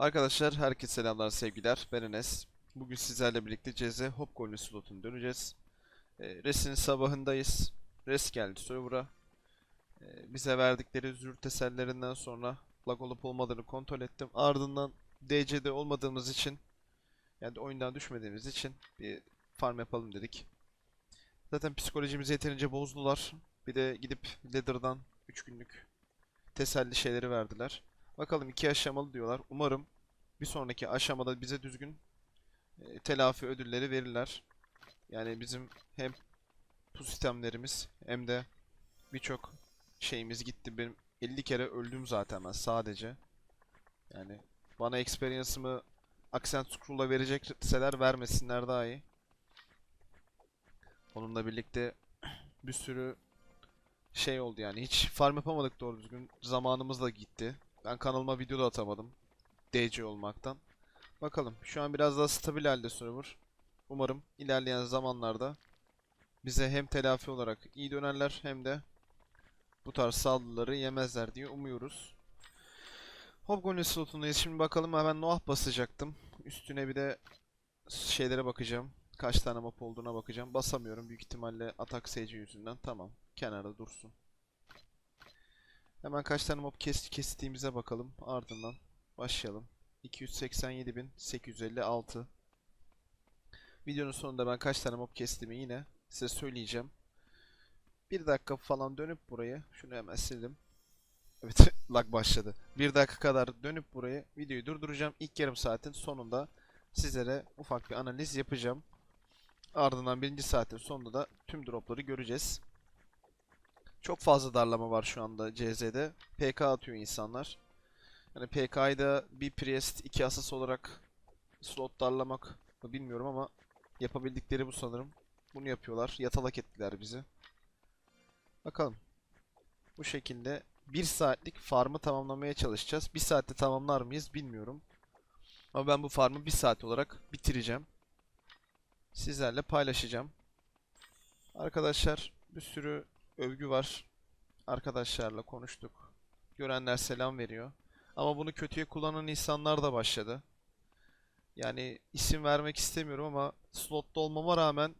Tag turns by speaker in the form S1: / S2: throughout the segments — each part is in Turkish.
S1: Arkadaşlar herkese selamlar sevgiler. Ben Enes. Bugün sizlerle birlikte CZ Hop Golden slotunu döneceğiz. E, Res'in sabahındayız. Res geldi server'a. E, bize verdikleri zür tesellerinden sonra lag olup olmadığını kontrol ettim. Ardından DC'de olmadığımız için yani oyundan düşmediğimiz için bir farm yapalım dedik. Zaten psikolojimizi yeterince bozdular. Bir de gidip Leather'dan 3 günlük teselli şeyleri verdiler. Bakalım iki aşamalı diyorlar. Umarım bir sonraki aşamada bize düzgün e, telafi ödülleri verirler. Yani bizim hem bu sistemlerimiz hem de birçok şeyimiz gitti. Benim 50 kere öldüm zaten ben sadece. Yani bana experience'ımı Accent Scroll'a verecekseler vermesinler daha iyi. Onunla birlikte bir sürü şey oldu yani. Hiç farm yapamadık doğru düzgün. Zamanımız da gitti. Ben kanalıma video da atamadım. DC olmaktan. Bakalım. Şu an biraz daha stabil halde server. Umarım ilerleyen zamanlarda bize hem telafi olarak iyi dönerler hem de bu tarz saldırıları yemezler diye umuyoruz. Hobgoblin slotundayız. Şimdi bakalım hemen Noah basacaktım. Üstüne bir de şeylere bakacağım. Kaç tane map olduğuna bakacağım. Basamıyorum. Büyük ihtimalle atak seyirci yüzünden. Tamam. Kenarda dursun. Hemen kaç tane mob kes kestiğimize bakalım. Ardından başlayalım. 287.856 Videonun sonunda ben kaç tane mob kestiğimi yine size söyleyeceğim. Bir dakika falan dönüp burayı, şunu hemen sildim. Evet, lag başladı. Bir dakika kadar dönüp burayı videoyu durduracağım. İlk yarım saatin sonunda sizlere ufak bir analiz yapacağım. Ardından birinci saatin sonunda da tüm dropları göreceğiz. Çok fazla darlama var şu anda CZ'de. PK atıyor insanlar. Yani PK'yı da bir Priest, iki Asas olarak slot darlamak mı bilmiyorum ama yapabildikleri bu sanırım. Bunu yapıyorlar. Yatalak ettiler bizi. Bakalım. Bu şekilde bir saatlik farmı tamamlamaya çalışacağız. Bir saatte tamamlar mıyız bilmiyorum. Ama ben bu farmı bir saat olarak bitireceğim. Sizlerle paylaşacağım. Arkadaşlar bir sürü övgü var. Arkadaşlarla konuştuk. Görenler selam veriyor. Ama bunu kötüye kullanan insanlar da başladı. Yani isim vermek istemiyorum ama slotta olmama rağmen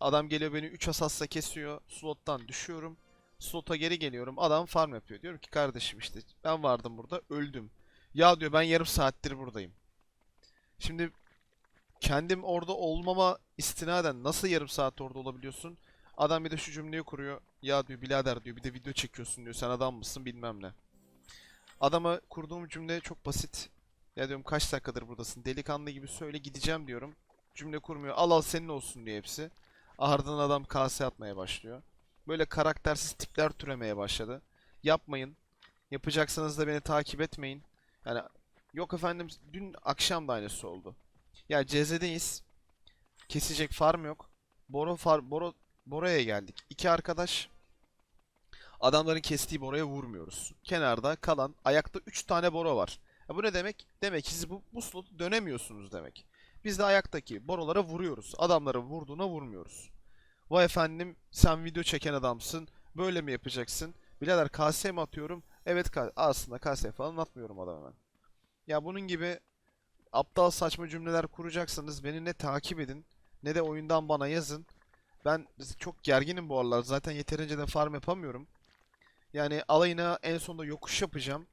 S1: adam geliyor beni 3 asasla kesiyor. Slottan düşüyorum. Slota geri geliyorum. Adam farm yapıyor. Diyorum ki kardeşim işte ben vardım burada öldüm. Ya diyor ben yarım saattir buradayım. Şimdi kendim orada olmama istinaden nasıl yarım saat orada olabiliyorsun? Adam bir de şu cümleyi kuruyor. Ya diyor birader diyor bir de video çekiyorsun diyor. Sen adam mısın bilmem ne. Adama kurduğum cümle çok basit. Ya diyorum kaç dakikadır buradasın? Delikanlı gibi söyle gideceğim diyorum. Cümle kurmuyor. Al al senin olsun diyor hepsi. Ardından adam kase atmaya başlıyor. Böyle karaktersiz tipler türemeye başladı. Yapmayın. Yapacaksanız da beni takip etmeyin. Yani yok efendim dün akşam da aynısı oldu. Ya CZ'deyiz. Kesecek farm yok. Boro far Boro Bora'ya geldik. İki arkadaş adamların kestiği Bora'ya vurmuyoruz. Kenarda kalan ayakta 3 tane Boro var. Ya bu ne demek? Demek ki siz bu, bu slotu dönemiyorsunuz demek. Biz de ayaktaki Boro'lara vuruyoruz. Adamların vurduğuna vurmuyoruz. Vay efendim sen video çeken adamsın. Böyle mi yapacaksın? Birader KS mi atıyorum? Evet aslında KS falan atmıyorum adama ben. Ya bunun gibi aptal saçma cümleler kuracaksanız beni ne takip edin ne de oyundan bana yazın. Ben çok gerginim bu aralar. Zaten yeterince de farm yapamıyorum. Yani alayına en sonunda yokuş yapacağım.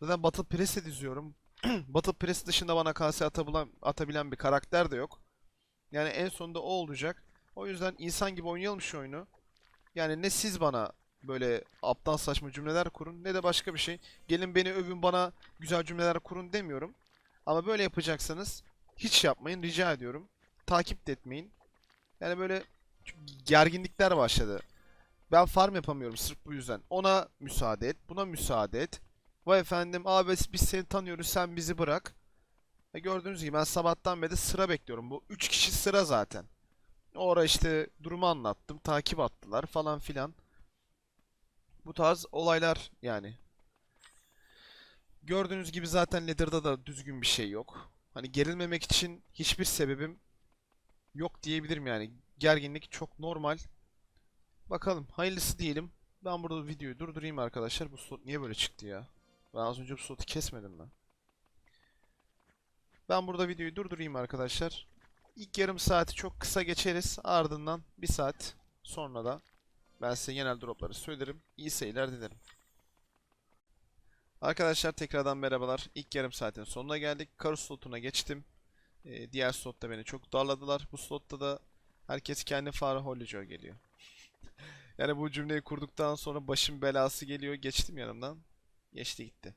S1: Zaten Battle Press'e diziyorum. Battle Press dışında bana KS atabilen, atabilen bir karakter de yok. Yani en sonunda o olacak. O yüzden insan gibi oynayalım şu oyunu. Yani ne siz bana böyle aptal saçma cümleler kurun ne de başka bir şey. Gelin beni övün bana güzel cümleler kurun demiyorum. Ama böyle yapacaksanız hiç yapmayın rica ediyorum. Takip de etmeyin. Yani böyle gerginlikler başladı. Ben farm yapamıyorum sırf bu yüzden. Ona müsaade et, buna müsaade et. Vay efendim abi biz seni tanıyoruz sen bizi bırak. E gördüğünüz gibi ben sabahtan beri sıra bekliyorum. Bu 3 kişi sıra zaten. O ara işte durumu anlattım, takip attılar falan filan. Bu tarz olaylar yani. Gördüğünüz gibi zaten Leather'da da düzgün bir şey yok. Hani gerilmemek için hiçbir sebebim yok diyebilirim yani. Gerginlik çok normal. Bakalım hayırlısı diyelim. Ben burada videoyu durdurayım arkadaşlar. Bu slot niye böyle çıktı ya? Ben az önce bu slotu kesmedim ben. Ben burada videoyu durdurayım arkadaşlar. İlk yarım saati çok kısa geçeriz. Ardından bir saat sonra da ben size genel dropları söylerim. İyi seyirler dilerim. Arkadaşlar tekrardan merhabalar. İlk yarım saatin sonuna geldik. Karus slotuna geçtim. Ee, diğer slotta beni çok darladılar. Bu slotta da herkes kendi Farah Hollicer geliyor. yani bu cümleyi kurduktan sonra başım belası geliyor. Geçtim yanımdan. Geçti gitti.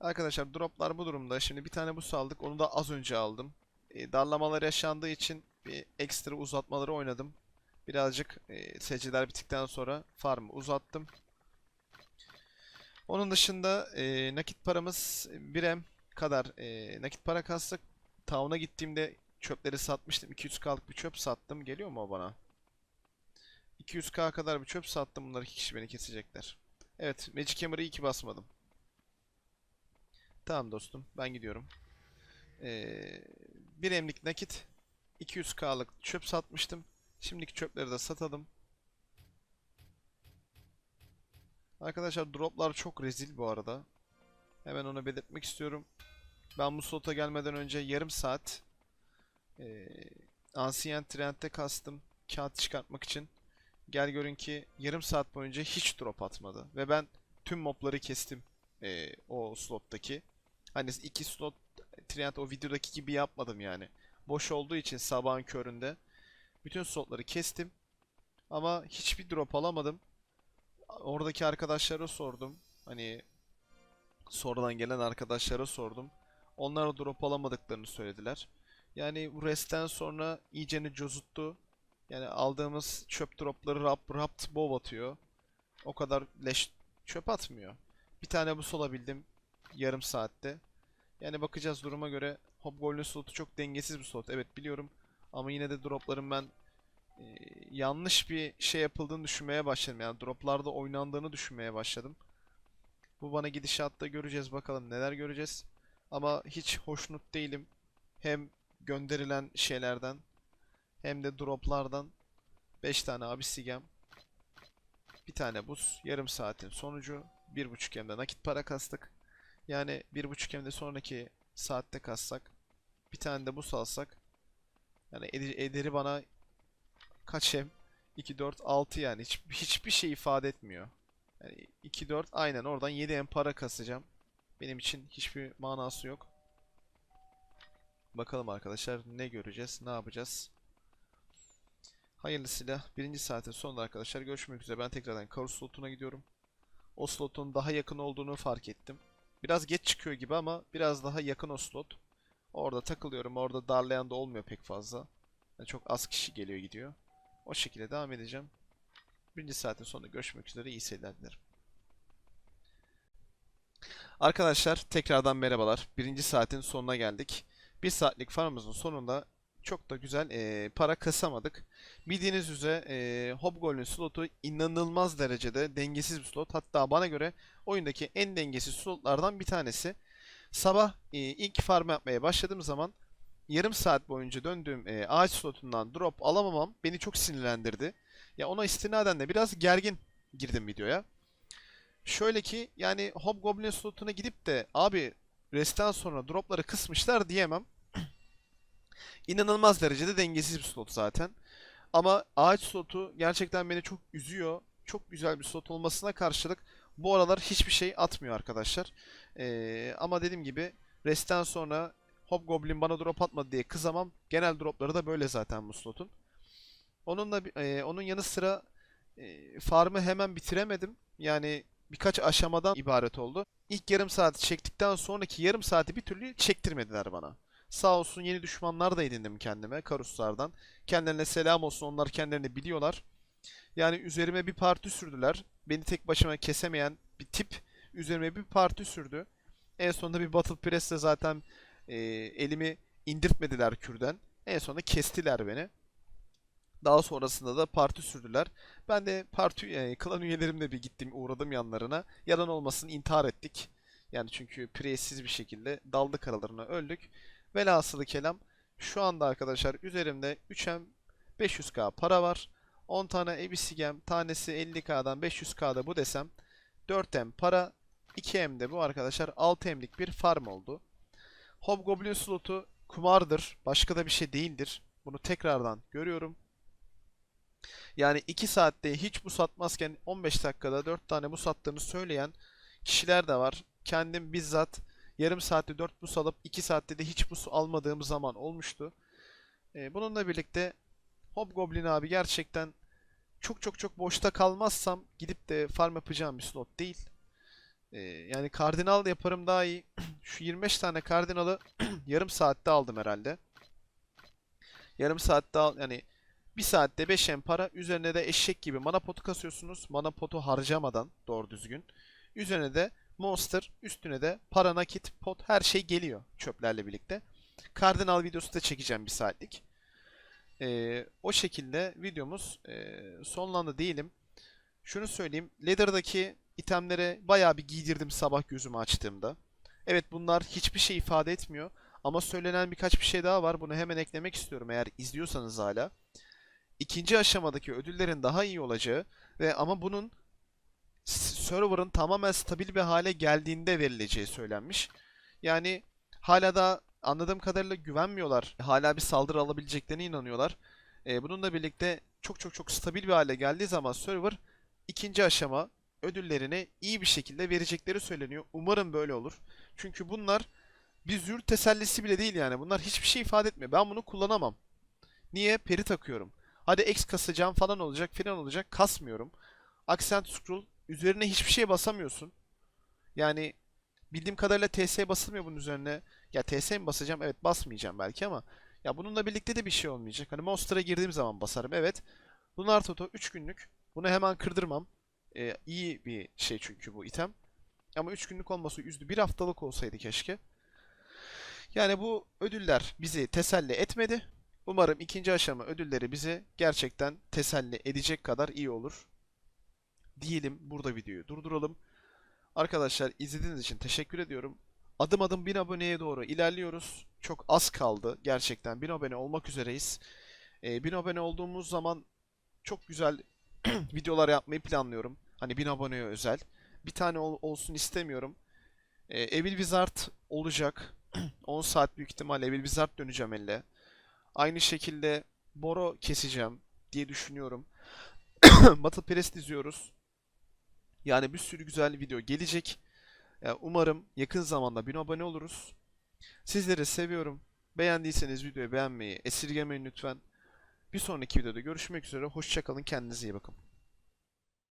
S1: Arkadaşlar droplar bu durumda. Şimdi bir tane bu saldık. Onu da az önce aldım. E, darlamalar yaşandığı için bir ekstra uzatmaları oynadım. Birazcık e, seceler bittikten sonra farmı uzattım. Onun dışında e, nakit paramız 1M kadar e, nakit para kastık. Town'a gittiğimde çöpleri satmıştım. 200k'lık bir çöp sattım. Geliyor mu o bana? 200k kadar bir çöp sattım. Bunlar iki kişi beni kesecekler. Evet, Magic Hammer'ı iyi ki basmadım. Tamam dostum, ben gidiyorum. Ee, bir emlik nakit, 200k'lık çöp satmıştım. Şimdiki çöpleri de satalım. Arkadaşlar droplar çok rezil bu arada. Hemen onu belirtmek istiyorum. Ben bu slota gelmeden önce yarım saat ee, Ancient Trend'de kastım kağıt çıkartmak için. Gel görün ki yarım saat boyunca hiç drop atmadı. Ve ben tüm mobları kestim ee, o slottaki. Hani iki slot Trend o videodaki gibi yapmadım yani. Boş olduğu için sabahın köründe bütün slotları kestim. Ama hiçbir drop alamadım. Oradaki arkadaşlara sordum. Hani sonradan gelen arkadaşlara sordum. Onlar da drop alamadıklarını söylediler. Yani bu restten sonra iyicene cozuttu. Yani aldığımız çöp dropları rap rapt bov atıyor. O kadar leş çöp atmıyor. Bir tane bus olabildim yarım saatte. Yani bakacağız duruma göre. Hobgoblin slotu çok dengesiz bir slot. Evet biliyorum. Ama yine de dropların ben e, yanlış bir şey yapıldığını düşünmeye başladım. Yani droplarda oynandığını düşünmeye başladım. Bu bana gidişatta göreceğiz bakalım neler göreceğiz. Ama hiç hoşnut değilim. Hem gönderilen şeylerden hem de droplardan 5 tane abisigem bir tane buz yarım saatin sonucu 1.5 hem de nakit para kastık. Yani 1.5 hem de sonraki saatte kassak bir tane de buz alsak yani ed- ederi bana kaç hem? 2 4 6 yani hiç, hiçbir şey ifade etmiyor. Yani 2 4 aynen oradan 7 hem para kasacağım. Benim için hiçbir manası yok. Bakalım arkadaşlar ne göreceğiz, ne yapacağız. Hayırlısıyla birinci saatin sonunda arkadaşlar görüşmek üzere. Ben tekrardan Karus slotuna gidiyorum. O slotun daha yakın olduğunu fark ettim. Biraz geç çıkıyor gibi ama biraz daha yakın o slot. Orada takılıyorum. Orada darlayan da olmuyor pek fazla. Yani çok az kişi geliyor gidiyor. O şekilde devam edeceğim. Birinci saatin sonunda görüşmek üzere. İyi seyirler dilerim. Arkadaşlar tekrardan merhabalar. Birinci saatin sonuna geldik. Bir saatlik farmımızın sonunda çok da güzel eee, para kasamadık. Bildiğiniz üzere eee Hobgoblin slotu inanılmaz derecede dengesiz bir slot. Hatta bana göre oyundaki en dengesiz slotlardan bir tanesi. Sabah eee, ilk farm yapmaya başladığım zaman yarım saat boyunca döndüğüm eee, ağaç slotundan drop alamamam beni çok sinirlendirdi. Ya ona istinaden de biraz gergin girdim videoya. Şöyle ki yani Hobgoblin slotuna gidip de abi restten sonra dropları kısmışlar diyemem. İnanılmaz derecede dengesiz bir slot zaten. Ama ağaç slotu gerçekten beni çok üzüyor. Çok güzel bir slot olmasına karşılık bu aralar hiçbir şey atmıyor arkadaşlar. Ee, ama dediğim gibi restten sonra Hobgoblin bana drop atmadı diye kızamam. Genel dropları da böyle zaten bu slotun. Onunla e, onun yanı sıra e, farmı hemen bitiremedim. Yani birkaç aşamadan ibaret oldu. İlk yarım saati çektikten sonraki yarım saati bir türlü çektirmediler bana. Sağ olsun yeni düşmanlar da edindim kendime Karuslardan. Kendilerine selam olsun onlar kendilerini biliyorlar. Yani üzerime bir parti sürdüler. Beni tek başıma kesemeyen bir tip üzerime bir parti sürdü. En sonunda bir Battle Press'le zaten e, elimi indirtmediler kürden. En sonunda kestiler beni. Daha sonrasında da parti sürdüler. Ben de parti e, klan üyelerimle bir gittim uğradım yanlarına. Yalan olmasın intihar ettik. Yani çünkü preysiz bir şekilde daldık aralarına öldük. Velhasılı kelam şu anda arkadaşlar üzerimde 3M 500k para var. 10 tane ebisigem tanesi 50k'dan 500k'da bu desem 4M para 2M de bu arkadaşlar 6M'lik bir farm oldu. Hobgoblin slotu kumardır. Başka da bir şey değildir. Bunu tekrardan görüyorum. Yani 2 saatte hiç bu satmazken 15 dakikada 4 tane bu sattığını söyleyen kişiler de var. Kendim bizzat yarım saatte 4 bus alıp 2 saatte de hiç bus almadığım zaman olmuştu. Ee, bununla birlikte Hobgoblin abi gerçekten çok çok çok boşta kalmazsam gidip de farm yapacağım bir slot değil. Ee, yani kardinal yaparım daha iyi. Şu 25 tane kardinalı yarım saatte aldım herhalde. Yarım saatte al yani bir saatte 5 para üzerine de eşek gibi mana potu kasıyorsunuz. Mana potu harcamadan doğru düzgün. Üzerine de monster, üstüne de para nakit, pot her şey geliyor çöplerle birlikte. Kardinal videosu da çekeceğim bir saatlik. Ee, o şekilde videomuz e, sonlandı diyelim. Şunu söyleyeyim. Leather'daki itemlere bayağı bir giydirdim sabah gözümü açtığımda. Evet bunlar hiçbir şey ifade etmiyor. Ama söylenen birkaç bir şey daha var. Bunu hemen eklemek istiyorum eğer izliyorsanız hala. İkinci aşamadaki ödüllerin daha iyi olacağı ve ama bunun server'ın tamamen stabil bir hale geldiğinde verileceği söylenmiş. Yani hala da anladığım kadarıyla güvenmiyorlar. Hala bir saldırı alabileceklerine inanıyorlar. Ee, bununla birlikte çok çok çok stabil bir hale geldiği zaman server ikinci aşama ödüllerini iyi bir şekilde verecekleri söyleniyor. Umarım böyle olur. Çünkü bunlar bir zür tesellisi bile değil yani. Bunlar hiçbir şey ifade etmiyor. Ben bunu kullanamam. Niye? Peri takıyorum. Hadi X kasacağım falan olacak filan olacak. Kasmıyorum. Accent scroll üzerine hiçbir şey basamıyorsun. Yani bildiğim kadarıyla TS basılmıyor bunun üzerine. Ya TS mi basacağım? Evet basmayacağım belki ama ya bununla birlikte de bir şey olmayacak. Hani Monster'a girdiğim zaman basarım. Evet. Lunar Toto 3 günlük. Bunu hemen kırdırmam. Ee, iyi bir şey çünkü bu item. Ama 3 günlük olması üzdü. Bir haftalık olsaydı keşke. Yani bu ödüller bizi teselli etmedi. Umarım ikinci aşama ödülleri bizi gerçekten teselli edecek kadar iyi olur. Diyelim burada videoyu durduralım. Arkadaşlar izlediğiniz için teşekkür ediyorum. Adım adım 1000 aboneye doğru ilerliyoruz. Çok az kaldı gerçekten. 1000 abone olmak üzereyiz. Ee, 1000 abone olduğumuz zaman çok güzel videolar yapmayı planlıyorum. Hani 1000 aboneye özel. Bir tane ol- olsun istemiyorum. Ee, Evil Wizard olacak. 10 saat büyük ihtimalle Evil Wizard döneceğim elle. Aynı şekilde Boro keseceğim diye düşünüyorum. Battle Press diziyoruz. Yani bir sürü güzel video gelecek. Umarım yakın zamanda 1000 abone oluruz. Sizleri seviyorum. Beğendiyseniz videoyu beğenmeyi esirgemeyin lütfen. Bir sonraki videoda görüşmek üzere. Hoşçakalın. Kendinize iyi bakın.